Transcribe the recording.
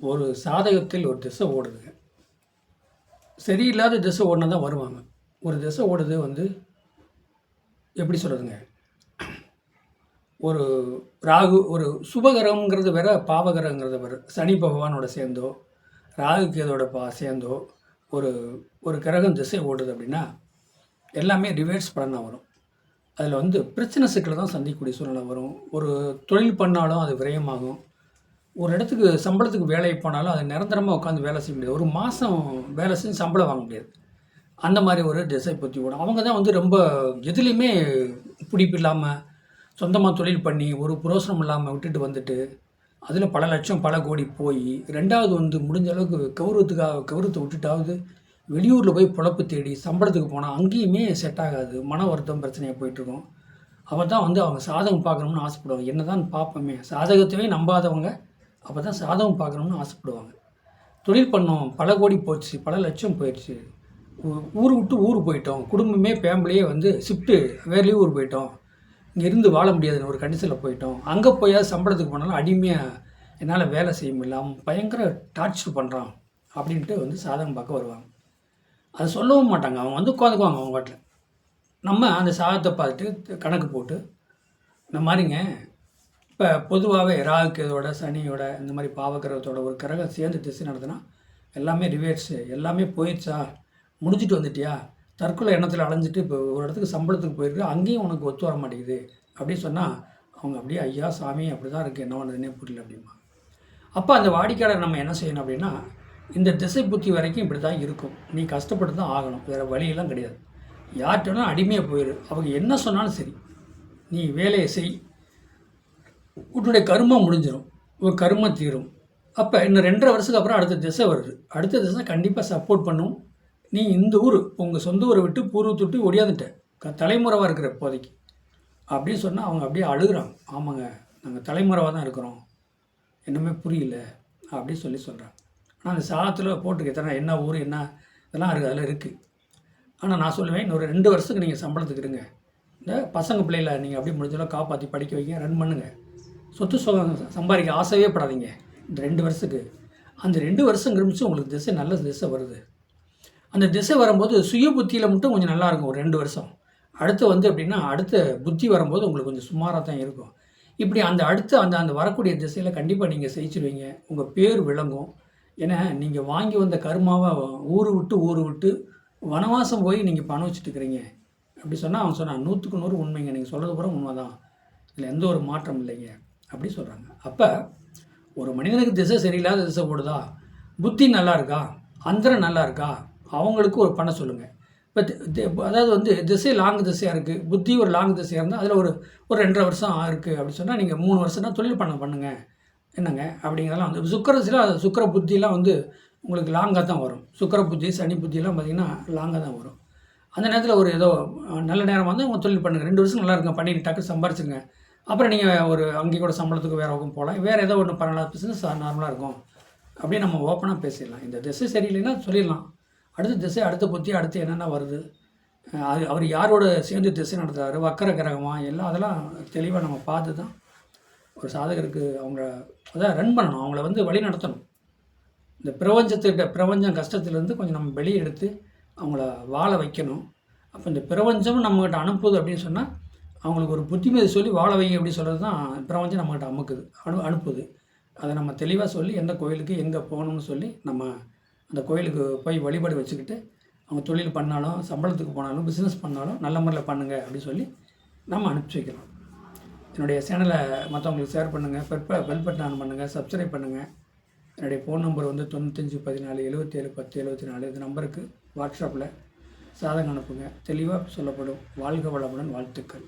ஒரு சாதகத்தில் ஒரு திசை ஓடுதுங்க சரியில்லாத திசை ஓடினா தான் வருவாங்க. ஒரு திசை ஓடுது வந்து எப்படி சொல்கிறதுங்க ஒரு ராகு ஒரு சுபகரம்ங்கிறது வேற பாவகரங்கிறது வேற. சனி பகவானோட சேர்ந்தோ ராகு கேதோட பா சேர்ந்தோ ஒரு ஒரு கிரகம் திசை ஓடுது அப்படின்னா எல்லாமே ரிவர்ஸ் படம் வரும். அதில் வந்து பிரச்சனை சிக்கலை தான் சந்திக்கக்கூடிய சூழ்நிலை வரும். ஒரு தொழில் பண்ணாலும் அது விரயமாகும். ஒரு இடத்துக்கு சம்பளத்துக்கு வேலைக்கு போனாலும் அது நிரந்தரமாக உட்காந்து வேலை செய்ய முடியாது. ஒரு மாதம் வேலை செஞ்சு சம்பளம் வாங்க முடியாது. அந்த மாதிரி ஒரு திசை பற்றி ஓடும். அவங்க தான் வந்து ரொம்ப எதுலேயுமே பிடிப்பு இல்லாமல் சொந்தமாக தொழில் பண்ணி ஒரு புரோசனம் இல்லாமல் விட்டுட்டு வந்துட்டு அதில் பல லட்சம் பல கோடி போய் ரெண்டாவது வந்து முடிஞ்ச அளவுக்கு கௌரவத்துக்காக கௌரவத்தை விட்டுட்டாவது வெளியூரில் போய் பொழப்பு தேடி சம்பளத்துக்கு போனால் அங்கேயுமே செட் ஆகாது. மன வருத்தம் பிரச்சனையாக போயிட்டுருக்கும். அவள் தான் வந்து அவங்க சாதகம் பார்க்கணும்னு ஆசைப்படுவாங்க. என்ன தான் பார்ப்போமே. சாதகத்தையே நம்பாதவங்க அப்போ தான் சாதகம் பார்க்கணும்னு ஆசைப்படுவாங்க. தொழில் பண்ணோம் பல கோடி போச்சு பல லட்சம் போயிடுச்சு. ஊர் விட்டு ஊர் போயிட்டோம். குடும்பமே ஃபேமிலியே வந்து ஷிஃப்ட்டு வேறுலேயே ஊர் போயிட்டோம். இங்கே இருந்து வாழ முடியாதுன்னு ஒரு கண்டிஷனில் போயிட்டோம். அங்கே போயாவது சம்பளத்துக்கு போனாலும் அடிமையாக என்னால் வேலை செய்ய முடியல அவன் பயங்கர டார்ச்சர் பண்ணுறான் அப்படின்ட்டு வந்து சாதகம் பார்க்க வருவாங்க. அதை சொல்லவும் மாட்டாங்க. அவங்க வந்து உட்காந்துக்குவாங்க அவங்க வாட்டில் நம்ம அந்த சாதத்தை பார்த்துட்டு கணக்கு போட்டு இந்த மாதிரிங்க இப்போ பொதுவாகவே ராகு இதோட சனியோட இந்த மாதிரி பாவகிரகத்தோட ஒரு கிரகம் சேர்ந்து திசை நடத்துனா எல்லாமே ரிவேர்ஸு எல்லாமே போயிடுச்சா? முடிஞ்சிட்டு வந்துட்டியா? தற்கொலை எண்ணத்தில் அலைஞ்சிட்டு இப்போ ஒரு இடத்துக்கு சம்பளத்துக்கு போயிருக்கு அங்கேயும் உனக்கு ஒத்து வர மாட்டேங்குது. அப்படின்னு சொன்னால் அவங்க அப்படியே ஐயா சாமி அப்படி தான் இருக்குது என்ன பண்ணுறதுனே புரியல அப்படிமா அப்போ அந்த வாடிக்கையாளர் நம்ம என்ன செய்யணும் அப்படின்னா இந்த திசை புத்தி வரைக்கும் இப்படி தான் இருக்கும். நீ கஷ்டப்பட்டு தான் ஆகணும். வேறு வழியெல்லாம் கிடையாது. யார்கிட்ட அடிமையாக போயிடு அவங்க என்ன சொன்னாலும் சரி. நீ வேலையை செய். உன்னுடைய கருமம் முடிஞ்சிடும் உன் கருமம் தீரும். அப்போ இன்னும் ரெண்டரை வருஷத்துக்கு அப்புறம் அடுத்த திசை வருது. அடுத்த திசை கண்டிப்பாக சப்போர்ட் பண்ணும். நீ இந்த ஊர் உங்கள் சொந்த ஊரை விட்டு பூர்வத்தை விட்டு ஒடியாந்துட்ட. க தலைமுறைவாக இருக்கிற இப்போதைக்கு. அப்படின்னு சொன்னால் அவங்க அப்படியே அழுகிறாங்க. ஆமாங்க நாங்கள் தலைமுறைவாக தான் இருக்கிறோம். என்னமே புரியல. அப்படின்னு சொல்லி சொல்கிறாங்க ஆனால் அந்த சாதத்தில் போட்டுக்க எத்தனை என்ன ஊர் என்ன இதெல்லாம் இருக்குது அதில் இருக்குது ஆனால் நான் சொல்லுவேன் இன்னொரு ரெண்டு வருஷத்துக்கு நீங்கள் சம்பளத்துக்கு இருங்க. இந்த பசங்க பிள்ளைகளை நீங்கள் அப்படியே முடிஞ்சளவு காப்பாற்றி படிக்க வைங்க ரன் பண்ணுங்கள் சொத்து சுகம் சம்பாதிக்க ஆசையே படாதீங்க. இந்த ரெண்டு வருஷத்துக்கு. அந்த ரெண்டு வருஷம் கிரமிச்சு உங்களுக்கு திசை நல்ல திசை வருது. அந்த திசை வரும்போது சுய புத்தியில் மட்டும் கொஞ்சம் நல்லா இருக்கும் ஒரு ரெண்டு வருஷம். அடுத்து வந்து எப்படின்னா அடுத்த புத்தி வரும்போது உங்களுக்கு கொஞ்சம் சுமாராக தான் இருக்கும். இப்படி அந்த அடுத்து அந்த அந்த வரக்கூடிய திசையில் கண்டிப்பாக நீங்கள் செய்ச்சிருவீங்க உங்கள் பேர் விளங்கும். ஏன்னா நீங்கள் வாங்கி வந்த கருமாவை ஊர் விட்டு ஊர் விட்டு வனவாசம் போய் நீங்கள் பணம் வச்சுட்டு இருக்கிறீங்க. அப்படி சொன்னால் அவன் சொன்னான் நூற்றுக்கு நூறு உண்மைங்க. நீங்கள் சொல்கிறது பூரா உண்மை தான் இதில் எந்த ஒரு மாற்றம் இல்லைங்க. அப்படி சொல்கிறாங்க அப்போ ஒரு மனிதனுக்கு திசை சரியில்லாத திசை போடுதா? புத்தி நல்லா இருக்கா? அந்தரம் நல்லா இருக்கா? அவங்களுக்கு ஒரு பண்ண சொல்லுங்கள் இப்போ அதாவது வந்து திசை லாங் திசையாக இருக்குது புத்தி ஒரு லாங் திசையாக இருந்தால் அதில் ஒரு ஒரு ரெண்டரை வருஷம் இருக்குது அப்படின்னு சொன்னால் நீங்கள் மூணு வருஷம்னா தொழில் பண்ண பண்ணுங்கள் என்னங்க? அப்படிங்கிறதெல்லாம் வந்து சுக்கரசில சுக்கர புத்திலாம் வந்து உங்களுக்கு லாங்காக தான் வரும். சுக்கர புத்தி சனி புத்திலாம் பார்த்திங்கன்னா லாங்காக தான் வரும். அந்த நேரத்தில் ஒரு ஏதோ நல்ல நேரம் வந்து உங்கள் தொழில் பண்ணுங்கள் ரெண்டு வருஷம் நல்லா இருக்கும் பண்ணிட்டு டக்கு சம்பாரிச்சுங்க அப்புறம் நீங்கள் ஒரு அங்கே கூட சம்பளத்துக்கு வேறு பக்கம் போகலாம் வேறு ஏதோ ஒன்று பண்ணலாம். பிஸ்னஸ் நார்மலாக இருக்கும். அப்படியே நம்ம ஓப்பனாக பேசிடலாம். இந்த திசை சரியில்லைன்னா சொல்லிடலாம். அடுத்த திசை அடுத்த புத்தி அடுத்து என்னென்ன வருது? அது அவர் யாரோட சேர்ந்து திசை நடத்துறாரு? வக்கர கிரகமா? எல்லாம் அதெல்லாம் தெளிவாக நம்ம பார்த்து தான் ஒரு சாதகருக்கு அவங்க அதான் ரன் பண்ணணும். அவங்கள வந்து வழி நடத்தணும். இந்த பிரபஞ்சத்திட்ட பிரபஞ்சம் கஷ்டத்துலேருந்து கொஞ்சம் நம்ம வெளியே எடுத்து அவங்கள வாழ வைக்கணும். அப்போ இந்த பிரபஞ்சம் நம்மகிட்ட அனுப்புது அப்படின்னு சொன்னால் அவங்களுக்கு ஒரு புத்திமதி சொல்லி வாழ வைங்க அப்படின்னு சொல்கிறது தான் பிரபஞ்சம் நம்மகிட்ட அமுக்குது அனு அனுப்புது. அதை நம்ம தெளிவாக சொல்லி எந்த கோயிலுக்கு எங்கே போகணும்னு சொல்லி நம்ம அந்த கோயிலுக்கு போய் வழிபாடு வச்சுக்கிட்டு அவங்க தொழில் பண்ணாலும் சம்பளத்துக்கு போனாலும் பிஸ்னஸ் பண்ணாலும் நல்ல முறையில் பண்ணுங்கள் அப்படின்னு சொல்லி நம்ம அனுப்பிச்சி வைக்கலாம் என்னுடைய சேனலை மற்றவங்களுக்கு ஷேர் பண்ணுங்கள் பெற்ப பெல் பட்டன் ஆன் பண்ணுங்கள் சப்ஸ்கிரைப் பண்ணுங்கள் என்னுடைய ஃபோன் நம்பர் வந்து தொண்ணூத்தஞ்சு பதினாலு எழுபத்தேழு பத்து எழுபத்தி நாலு இந்த நம்பருக்கு வாட்ஸ்அப்பில் சாதகம் அனுப்புங்க. தெளிவாக சொல்லப்படும். வாழ்க வளமுடன் வாழ்த்துக்கள்.